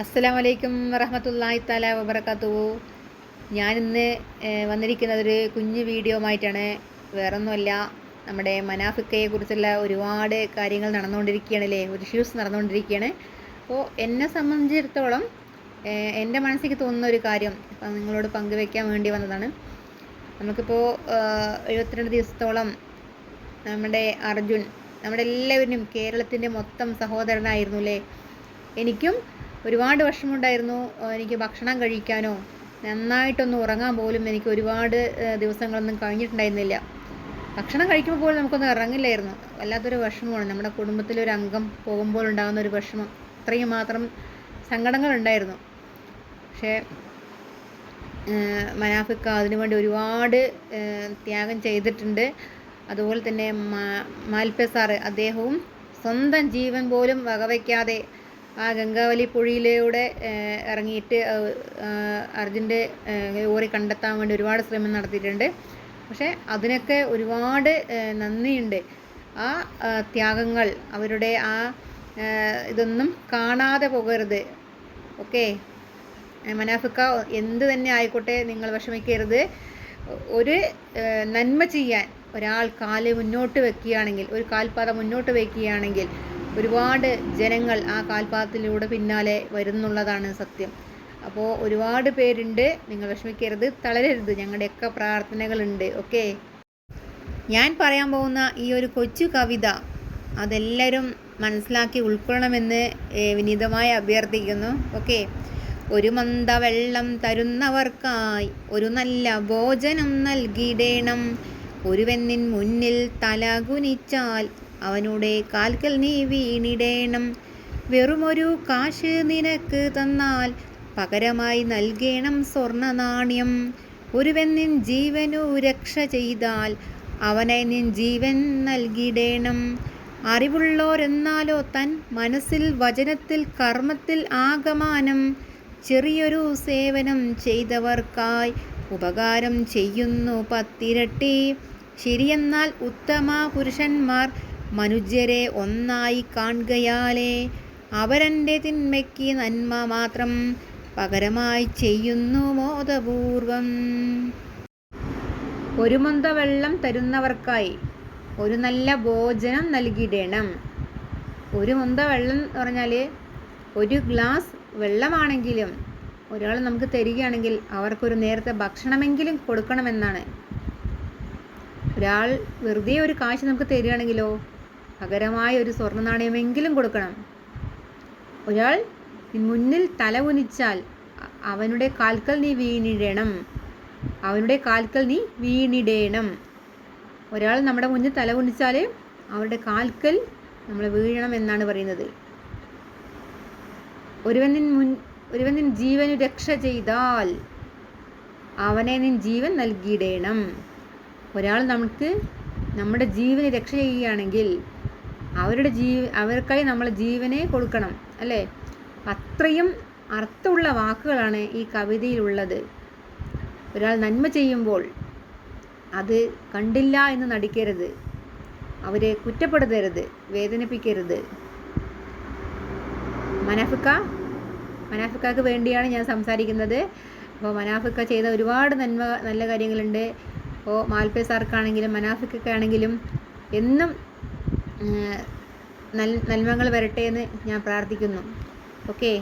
അസ്സലാം വലൈക്കും വറഹമത്തല്ലാഹി താല വബർക്കാത്തു ഞാനിന്ന് വന്നിരിക്കുന്നത് ഒരു കുഞ്ഞ് വീഡിയോ ആയിട്ടാണ് വേറൊന്നുമല്ല നമ്മുടെ മനാഫിക്കയെ കുറിച്ചുള്ള ഒരുപാട് കാര്യങ്ങൾ നടന്നുകൊണ്ടിരിക്കുകയാണ് അല്ലേ ഒരു ഇഷ്യൂസ് നടന്നുകൊണ്ടിരിക്കുകയാണ്. അപ്പോൾ എന്നെ സംബന്ധിച്ചിടത്തോളം എന്റെ മനസ്സിലേക്ക് തോന്നുന്ന ഒരു കാര്യം നിങ്ങളോട് പങ്കുവെക്കാൻ വേണ്ടി വന്നതാണ്. നമുക്കിപ്പോൾ എഴുപത്തിരണ്ട് ദിവസത്തോളം നമ്മുടെ അർജുൻ നമ്മുടെ എല്ലാവരും കേരളത്തിന്റെ മൊത്തം സഹോദരനായിരുന്നു അല്ലേ? എനിക്കും ഒരുപാട് വിഷമമുണ്ടായിരുന്നു. എനിക്ക് ഭക്ഷണം കഴിക്കാനോ നന്നായിട്ടൊന്ന് ഉറങ്ങാൻ പോലും എനിക്ക് ഒരുപാട് ദിവസങ്ങളൊന്നും കഴിഞ്ഞിട്ടുണ്ടായിരുന്നില്ല. ഭക്ഷണം കഴിക്കുമ്പോൾ പോലും നമുക്കൊന്നും ഇറങ്ങില്ലായിരുന്നു. വല്ലാത്തൊരു വിഷമമാണ്. നമ്മുടെ കുടുംബത്തിലെ ഒരു അംഗം പോകുമ്പോൾ ഉണ്ടാകുന്ന ഒരു വിഷമം. അത്രയും മാത്രം സങ്കടങ്ങളുണ്ടായിരുന്നു. പക്ഷേ മനാഫിക്ക അതിനുവേണ്ടി ഒരുപാട് ത്യാഗം ചെയ്തിട്ടുണ്ട്. അതുപോലെ തന്നെ മാൽപ്പെ സാറ് അദ്ദേഹവും സ്വന്തം ജീവൻ പോലും വകവയ്ക്കാതെ ആ ഗംഗാവലി പുഴയിലൂടെ ഇറങ്ങിയിട്ട് അർജുന്റെ ഓറി കണ്ടെത്താൻ വേണ്ടി ഒരുപാട് ശ്രമം നടത്തിയിട്ടുണ്ട്. പക്ഷേ അതിനൊക്കെ ഒരുപാട് നന്ദിയുണ്ട്. ആ ത്യാഗങ്ങൾ അവരുടെ ആ ഇതൊന്നും കാണാതെ പോകരുത്. ഓക്കെ? മനാഫിക്ക എന്ത് തന്നെ ആയിക്കോട്ടെ നിങ്ങൾ വിഷമിക്കരുത്. ഒരു നന്മ ചെയ്യാൻ ഒരാൾ കാൽ മുന്നോട്ട് വെക്കുകയാണെങ്കിൽ ഒരു കാൽപാത മുന്നോട്ട് വെക്കുകയാണെങ്കിൽ ഒരുപാട് ജനങ്ങൾ ആ കാൽപാദത്തിലൂടെ പിന്നാലെ വരുന്നുള്ളതാണ് സത്യം. അപ്പോൾ ഒരുപാട് പേരുണ്ട്. നിങ്ങൾ വിഷമിക്കരുത് തളരരുത്. ഞങ്ങളുടെയൊക്കെ പ്രാർത്ഥനകളുണ്ട്. ഓക്കെ? ഞാൻ പറയാൻ പോകുന്ന ഈ ഒരു കൊച്ചു കവിത അതെല്ലാവരും മനസ്സിലാക്കി ഉൾക്കൊള്ളണമെന്ന് വിനീതമായി അഭ്യർത്ഥിക്കുന്നു. ഓക്കെ? ഒരു മന്ത വെള്ളം തരുന്നവർക്കായി ഒരു നല്ല ഭോജനം നൽകിയിടേണം ഒരുവെന്നിൻ മുന്നിൽ തല കുനിച്ചാൽ അവനുടെ കാൽക്കൽ നീ വീണിടേണം. വെറുമൊരു കാശ് നിനക്ക് തന്നാൽ പകരമായി നൽകേണം സ്വർണ നാണ്യം ഒരുവൻ നിൻ ജീവനു രക്ഷ ചെയ്താൽ അവനെ നിൻ ജീവൻ നൽകിടേണം. അറിവുള്ളോരെന്നാലോ തൻ മനസ്സിൽ വചനത്തിൽ കർമ്മത്തിൽ ആഗമാനം. ചെറിയൊരു സേവനം ചെയ്തവർക്കായി ഉപകാരം ചെയ്യുന്നു പത്തിരട്ടി. ശരിയെന്നാൽ ഉത്തമ പുരുഷന്മാർ മനുഷ്യരെ ഒന്നായി കാണുകയാലേ അവരന്റെ തിന്മയ്ക്ക് നന്മ മാത്രം പകരമായി ചെയ്യുന്നു മോദപൂർവം. ഒരു മന്ത വെള്ളം തരുന്നവർക്കായി ഒരു നല്ല ഭോജനം നൽകിയിടണം ഒരു മുന്ത വെള്ളം എന്ന് പറഞ്ഞാൽ ഒരു ഗ്ലാസ് വെള്ളമാണെങ്കിലും ഒരാൾ നമുക്ക് തരികയാണെങ്കിൽ അവർക്കൊരു നേരത്തെ ഭക്ഷണമെങ്കിലും കൊടുക്കണമെന്നാണ്. ഒരാൾ വെറുതെ ഒരു കാശ് നമുക്ക് തരികയാണെങ്കിലോ പകരമായ ഒരു സ്വർണ നാണയമെങ്കിലും കൊടുക്കണം. ഒരാൾ മുന്നിൽ തല ഉനിച്ചാൽ അവനുടെ കാൽക്കൽ നീ വീണിടണം. അവനുടെ കാൽക്കൽ നീ വീണിടേണം. ഒരാൾ നമ്മുടെ മുന്നിൽ തല ഉനിച്ചാൽ അവരുടെ കാൽക്കൽ നമ്മൾ വീഴണം എന്നാണ് പറയുന്നത്. ഒരുവൻ നിൻ മുൻ ഒരുവൻ നിൻ ജീവനു രക്ഷ ചെയ്താൽ അവനെ നിൻ ജീവൻ നൽകിയിടേണം. ഒരാൾ നമുക്ക് നമ്മുടെ ജീവന് രക്ഷ ചെയ്യുകയാണെങ്കിൽ അവരുടെ ജീ അവർക്കായി നമ്മൾ ജീവനെ കൊടുക്കണം അല്ലേ? അത്രയും അർത്ഥമുള്ള വാക്കുകളാണ് ഈ കവിതയിലുള്ളത്. ഒരാൾ നന്മ ചെയ്യുമ്പോൾ അത് കണ്ടില്ല എന്ന് നടിക്കരുത്. അവരെ കുറ്റപ്പെടുത്തരുത് വേദനിപ്പിക്കരുത്. മനാഫിക്ക മനാഫിക്കക്ക് വേണ്ടിയാണ് ഞാൻ സംസാരിക്കുന്നത്. അപ്പോൾ മനാഫിക്ക ചെയ്ത ഒരുപാട് നന്മ നല്ല കാര്യങ്ങളുണ്ട്. അപ്പോൾ മാൽപ്പേ സാർക്കാണെങ്കിലും മനാഫിക്കൊക്കെയാണെങ്കിലും എന്നും നൽ നന്മകൾ വരട്ടെ എന്ന് ഞാൻ പ്രാർത്ഥിക്കുന്നു. ഓക്കെ?